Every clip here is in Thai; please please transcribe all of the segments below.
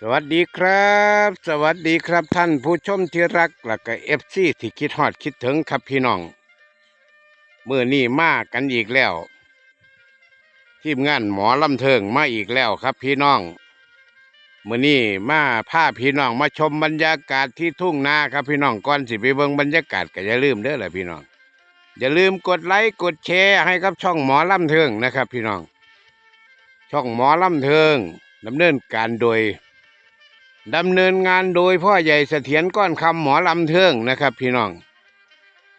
สวัสดีครับ สวัสดีครับท่านผู้ชมที่รักและก็เอฟซีที่คิดฮอดคิดถึงครับพี่น้องเมื่อนี้มากันอีกแล้ว ทีมงานหมอลำเทิงมาอีกแล้วครับพี่น้องเมื่อนี้มาพาพี่น้องมาชมบรรยากาศที่ทุ่งนาครับพี่น้องก่อนสิไปเบิ่งบรรยากาศก็อย่าลืมเด้อล่ะพี่น้องอย่าลืมกดไลค์กดแชร์ให้กับช่องหมอลำเทิงนะครับ พี่น้อง ช่องหมอลำเทิงดำเนินการโดย ดำเนินงานโดยพ่อใหญ่เสถียรก้อนคำหมอลำเทิงนะครับ พี่น้อง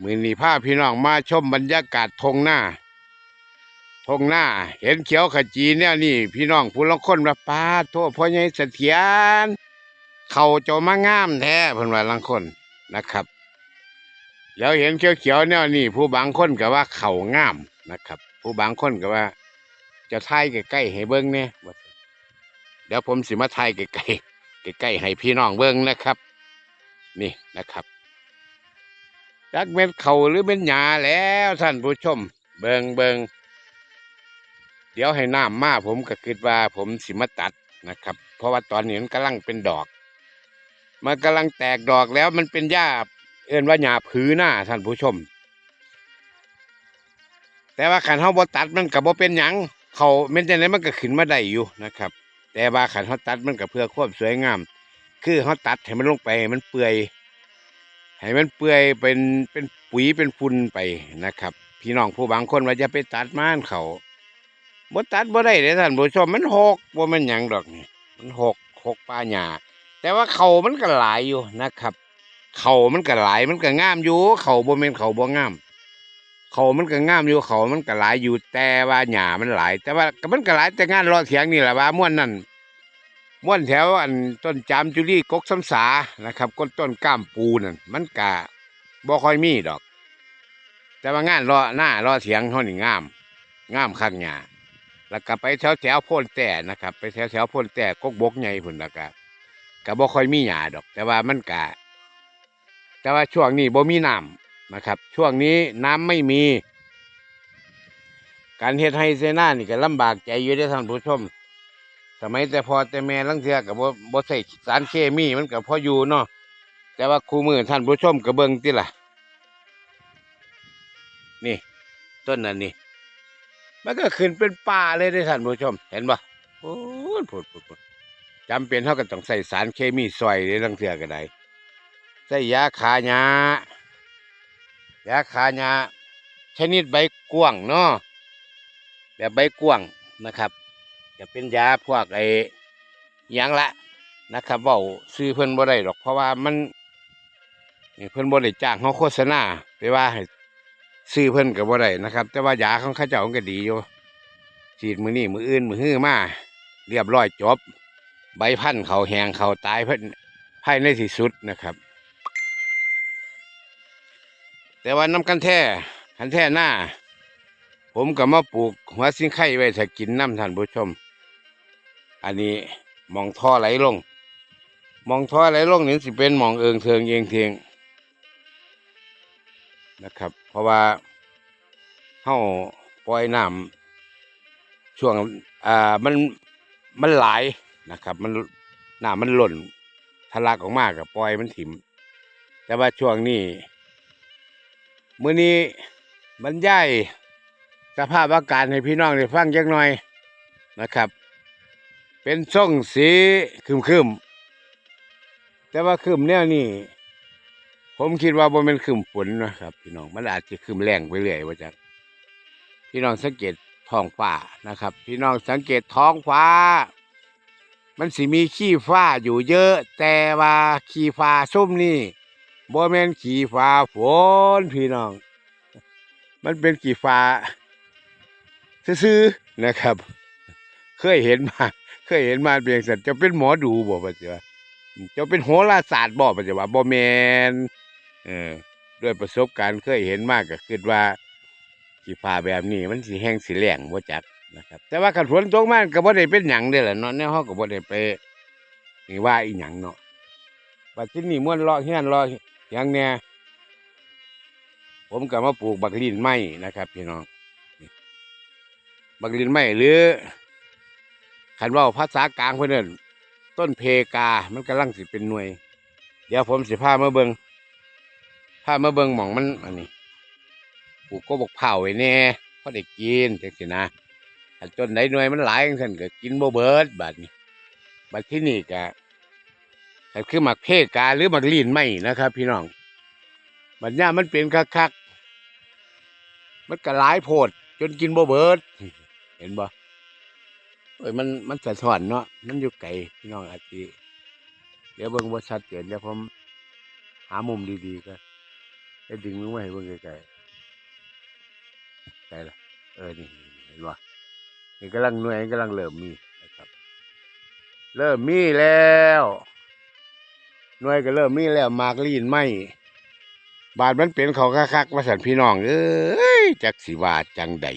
มือนีผ้าพี่น้องมาชมบรรยากาศทงหน้าทงหน้า เห็นเขียวขจีเนี่ยนี่ พี่น้องผู้ละคนมาป้าโทษพ่อใหญ่เสถียรเขาเจะมางามแท้เพิ่นว่าลังคนนะครับ แล้วเห็นเขียวๆเนี่ยนี่ ผู้บางคนก็ว่าเขางามนะครับ ผู้บางคนก็ว่า จะทายใกล้ๆให้เบิ้งเนี่ยเดี๋ยวผมสิมาทายใกล้ๆ ใกล้ๆให้พี่น้องเบิ่งนะครับ นี่นะครับจักเม็ดเขาหรือเป็นหญ้าแล้วท่านผู้ชม เบิงเบิงเดี๋ยวให้น้ำมาผมก็คิดว่าผมสิมาตัดนะครับ เพราะว่าตอนนี้มันกำลังเป็นดอก มันกำลังแตกดอกแล้วมันเป็นหญ้าเอื่นว่าหญ้าผือหน้าท่านผู้ชม แต่ว่าขันเฮาบ่ตัดมันก็บ่เป็นหยังเขาเม็นจังไดมันก็ขึ้นมาได้อยู่นะครับ แต่ว่าขันเขาตัดมันก็เพื่อความสวยงาม คือเขาตัดให้มันลงไปให้มันเปื่อยให้มันเปื่อยเป็นเป็นปุ๋ยเป็นฝุ่นไปนะครับ พี่น้องผู้บางคนว่าจะไปตัดม่านเขาบ่ตัดบ่ได้เลยท่านผู้ชมมันหกว่ามันหยังดอกนี่มันหกหกปลาหญ้าแต่ว่าเขามันก็หลายอยู่นะครับ เขามันก็หลายมันก็งามอยู่ เขาบ่แม่นเขาบ่งาม เขามันก็งามอยู่เขามันก็หลายอยู่แต่ว่าหญ้ามันหลาย แต่ว่ามันก็หลายแต่งานรอเถียงนี่แหละว่าม่วนนั่นม่วนแถวอันต้นจามจุลีกกซ้ำสานะครับก้นต้นก้ามปูนั่นมันกะบ่ค่อยมีดอก แต่ว่างานรอหน้ารอเถียงเท่านี่งาม งามคักหญ้าแล้วก็ไปแถวแถวโพ่นแต่นะครับ ไปแถวแถวโพ่นแต่กกบกใหญ่พุ่นแล้วก็ก็บ่ค่อยมีหญ้าดอก แต่ว่ามันกะแต่ว่าช่วงนี้บ่มีน้ำ นะครับ ช่วงนี้น้ำไม่มี การเฮ็ดให้เซน่านี่ก็ลำบากใจอยู่ได้ท่านผู้ชม สมัยแต่พอแต่แม่ลังเทือกับบ่บ่ใส่สารเคมีมันก็พออยู่เนาะแต่ว่าคู่มือท่านผู้ชมก็เบิ่งติล่ะ นี่ ต้นนั้นนี่มันก็ขึ้นเป็นป่าเลยได้ท่านผู้ชม เห็นบ่โอ้ยพูดพูดพูดจำเป็นเท่ากับต้องใส่สารเคมีซอยเลยลังเทือก็ได้ใส่ยาขาหญ้า ยาขาหญ้าชนิดใบกว้างเนาะแบบใบกว้างนะครับ จะเป็นยาพวกไอ้ยังละนะครับเว่าซื้อเพิ่นบ่ได้หรอกเพราะว่ามันเพิ่นบ่ได้จ้างเขาโฆษณาไปว่าให้ซื้อเพิ่นก็บ่ได้นะครับ แต่ว่ายาของเขาเจ้าก็ดีอยู่ฉีดมือนี่มืออื่นมือฮื้อมาเรียบร้อยจบ ใบพันธุ์เขาแหงเขาตายเพิ่นภายในที่สุดนะครับ แต่ว่าน้ำกันแท้กันแท้หน้า ผมก็มาปลูกหัวสิงไข่ไว้ถ้ากินน้ำท่านผู้ชม อันนี้มองท่อไหลลง มองท่อไหลลงนี่สิเป็นมองเอิงเทิงเองเทียงนะครับ เพราะว่าเฮาปล่อยน้ำช่วงอ่ามันมันหลายนะครับ มันน้ำมันหล่นทะลักออกมากับปล่อยมันถิ่ม แต่ว่าช่วงนี้ มื้อนี้บรรยายสภาพอากาศให้พี่น้องได้ฟังจักหน่อยนะครับ เป็นส่งสีครึมคึมๆแต่ว่าครึมแนวนี้ผมคิดว่าบ่เป็นครึมฝนนะครับ พี่น้องมันอาจจะครึมแรงไปเรื่อยว่าจักพี่น้องสังเกตท้องฟ้านะครับ พี่น้องสังเกตท้องฟ้า มันสิมีขี้ฟ้าอยู่เยอะ แต่ว่าขี้ฟ้าส้มนี่ บ่แม่นขี้ฟ้าฝนพี่น้อง มันเป็นขี้ฟ้าซื้อๆนะครับ เคยเห็นมา เคยเห็นมาเพียงสัตว์จะเป็นหมอดูบอกว่าจะจะเป็นโหราศาสตร์บอกว่าจะว่าบ่แมนเออด้วยประสบการณ์เคยเห็นมากก็คิดว่าสีฟ้าแบบนี้ มันสีแห้งสีแหลงบ่จักนะครับ แต่ว่าขันฝนตกมาก็บ่ได้เป็นหยังเด้อล่ะเนาะแนวเฮาก็บ่ได้ไปนี่ว่าอีหยังเนาะบัดที่นี่ม่วนเลาะเฮียนเลาะ ยังเนี่ยผมก็มาปลูกบักลินไม้นะครับพี่น้อง บักลินไม่หรือขันว่าภาษากลางเพื่อนเอิ้นต้นเพกา มันกำลังสิเป็นหน่วย เดี๋ยวผมสิพามาเบิงพามาเบิงหมองมันอันนี้ปลูกก็บอกเผาไว้แน่พอได้กินจังสินะอันต้นไหนหน่วยมันหลายจังซั่นก็กินบ่เบิร์ดบัดนี้บัดที่นี่ก็ ก็คือหมักเพกาหรือหมักลีนไหมนะครับ พี่น้องบัดนี้มันเป็นคักๆมันก็หลายโพด จนกินบ่เบิด เห็นบ่เอ้ยมันมันสะท้อนเนาะมันอยู่ไกลพี่น้องอาจสิเดี๋ยวเบิ่งบ่ชัดเจนเดี๋ยวผมหามุมดีๆก็จะดึงลงมาให้เบิ่งไกลๆไกลละเออนี่เห็นบ่นี่กำลังหน่วยกำลังเริ่มมีนะครับ เริ่มมีแล้ว หน่วยก็เริ่มมีแล้วมากลีนไหมบาดมันเป็นเขาคักๆว่าสันพี่น้องเอ้ยจักสิว่าจังใด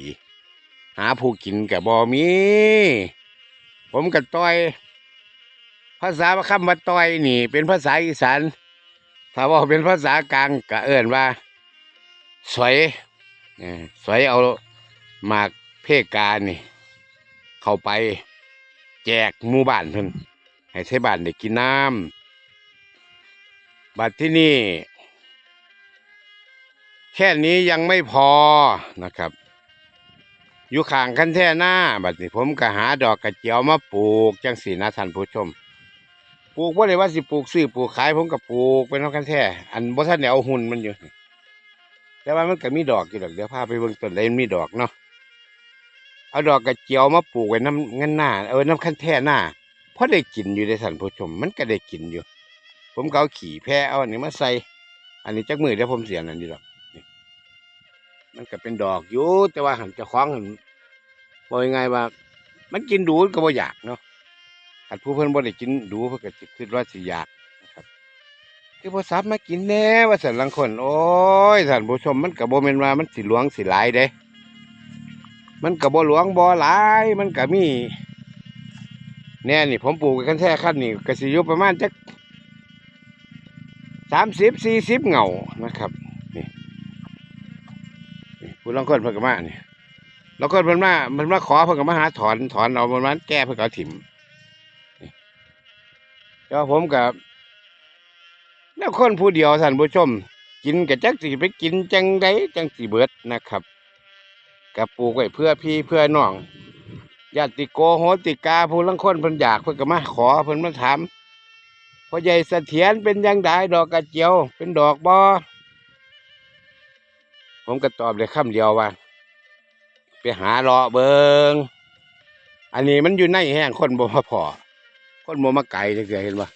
หาผู้กินกับบ่มี ผมกับต้อย ภาษาคำว่าต้อยนี่ เป็นภาษาอีสานถ้าว่าเป็นภาษากลางก็เอิ่นว่า สวยเอ่สวยเอาหมากเพกานี่ เข้าไปแจกหมู่บ้านเพิ่นให้ใช้บ้านได้กินน้ำ บัดที่นี่ แค่นี้ยังไม่พอนะครับ อยู่ข้างคันแท่หน้า บัดนี้ผมก็หาดอกกระเจียวมาปลูกจังสีนะท่านผู้ชม ปลูกว่าเลยว่าสิปลูกซื้อปลูกขายผมก็ปลูกเป็นเอาคันแท่อันบ่ทันได้เอาหุ่นมันอยู่ แต่ว่ามันก็มีดอกอยู่ดอกเดี๋ยวพาไปเบิ่งต้นใดมันมีดอกเนาะเอาดอกกระเจียวมาปลูกไว้น้ำงั้นหน้าเออน้ำคันแท่หน้าเพอได้กินอยู่ได้ท่านผู้ชม มันก็ได้กินอยู่ ผมก็เอาขี่แพะเอาอันนี้มาใส่ อันนี้จักมือเดี๋ยวผมเสียนั่นดีดอกมันก็เป็นดอกอยู่แต่ว่าหันจะคล้องหันบอกยังไงว่า มันกินดูก็บ่อยากเนาะหันผู้เพิ่นบ่ได้กินดูเพิ่นก็สิคิดว่าสิอยากนะครับ คือบ่ซับมากินแน่ว่าสันลังคน โอ้ยท่านผู้ชมมันก็บ่แม่นว่ามันสิหลวงสิหลายเด้ มันก็บ่หลวงบ่หลาย มันก็มีแน่นี่ผมปลูกไว้คันแท้คันนี่ก็สิอยู่ประมาณจัก 30 40เงานะครับนี่ผู้ลางคนเพิ่นก็มาเนี่ยลางคนเพิ่นมาเพิ่นมาขอเพิ่นก็มาหาถอนถอนเอาประมาแก้เพิ่นก็เอาถิ่มนี่แล้วผมกับแล้วคนผู้เดียวท่านผู้ชม กินกับจักสิไปกินจังใดจังสิเบิดนะครับกับปลูกไว้เพื่อพี่เพื่อน้องญาติโกโหติกาผู้ลางคนเพิ่นอยากเพิ่นก็มาขอเพิ่นมาถาม พ่อใหญ่เสถียรเป็นยังไงดอกกระเจียว เป็นดอกบ่ผมก็ตอบเลยคำเดียวว่า ไปหาเลาะเบิงอันนี้มันอยู่ในแห้งคนบ่มาพอคนบ่มาไก่เกิดเห็นบ่อะ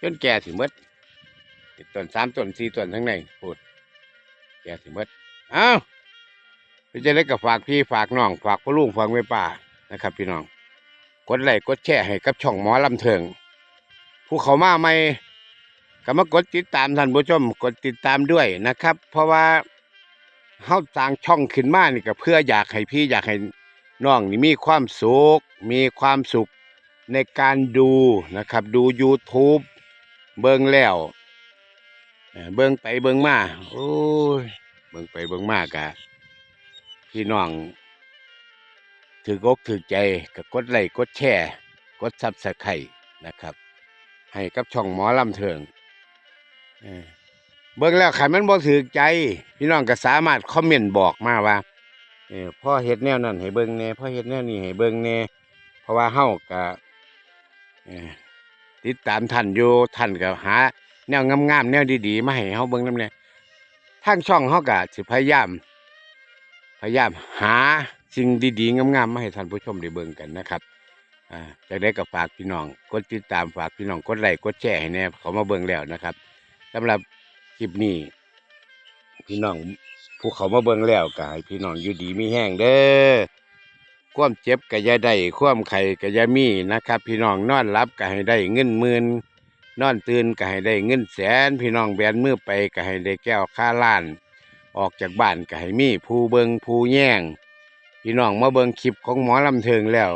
จนแก่ถึงมดต้นสามต้นสี่ต้นทั้งในพูดแก่ถึงมดเอ้าไปจะได้กับฝากพี่ฝากน้อง ฝากพ่อลุงฝากแม่ป้านะครับ พี่น้อง กดไลค์กดแชร์ให้กับช่องหมอลำเทิง ผู้เขามาใหม่ก็มากดติดตามท่านผู้ชมกดติดตามด้วยนะครับ เพราะว่าเฮาสร้างช่องขึ้นมานี่ก็เพื่ออยากให้พี่อยากให้น้องนี่มีความสุขมีความสุขในการดูนะครับดู YouTube เบิ่งแล้วเบิ่งไปเบิ่งมาโอ้ยเบิ่งไปเบิ่งมากะพี่น้องถือกกถือใจก็กดไลค์กดแชร์ กดซับสไครต์นะครับ ให้กับช่องหมอลำเทิงเบิ่งแล้วขันมันบ่ถือใจ พี่น้องก็สามารถคอมเมนต์บอกมาว่าพ่อเฮ็ดแนวนั้นให้เบิ่งแน่พ่อเฮ็ดแนวนี้ให้เบิ่งแน่เพราะว่าเฮาก็ติดตามท่านอยู่ท่านก็หา แนวงามๆแนวดีๆมาให้เฮาเบิ่งนำแน่ทางช่องเฮาก็สิพยายาม พยายามหาสิ่งดีๆงามๆมาให้ท่านผู้ชมได้เบิ่งกันนะครับ อ่าจากได้ก็ฝากพี่น้องกดติดตามฝากพี่น้องกดไลค์กดแชร์ให้แน่เขามาเบิ่งแล้วนะครับสำหรับคลิปนี้ พี่น้องผู้เขามาเบิ่งแล้วก็ให้พี่น้องอยู่ดีมีแห้งเด้อความเจ็บก็อย่าได้ความไข้ก็อย่ามีนะครับ พี่น้องนอนหลับก็ให้ได้เงินหมื่นนอนตื่นก็ให้ได้เงินแสน พี่น้องแบนมือไปก็ให้ได้แก้วค่าล้าน ออกจากบ้านก็ให้มีผู้เบิงผู้แย่งพี่น้องมาเบิงคลิปของหมอลำเทิงแล้ว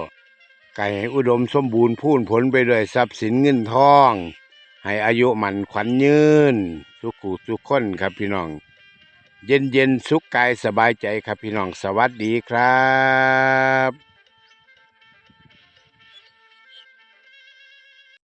ไก่ให้อุดมสมบูรณ์พูนผลไปด้วยทรัพย์สินเงินทอง ให้อายุมันขวัญยืน สุขุสุขคนครับพี่น้อง เย็นเย็นสุขกายสบายใจครับพี่น้องสวัสดีครับ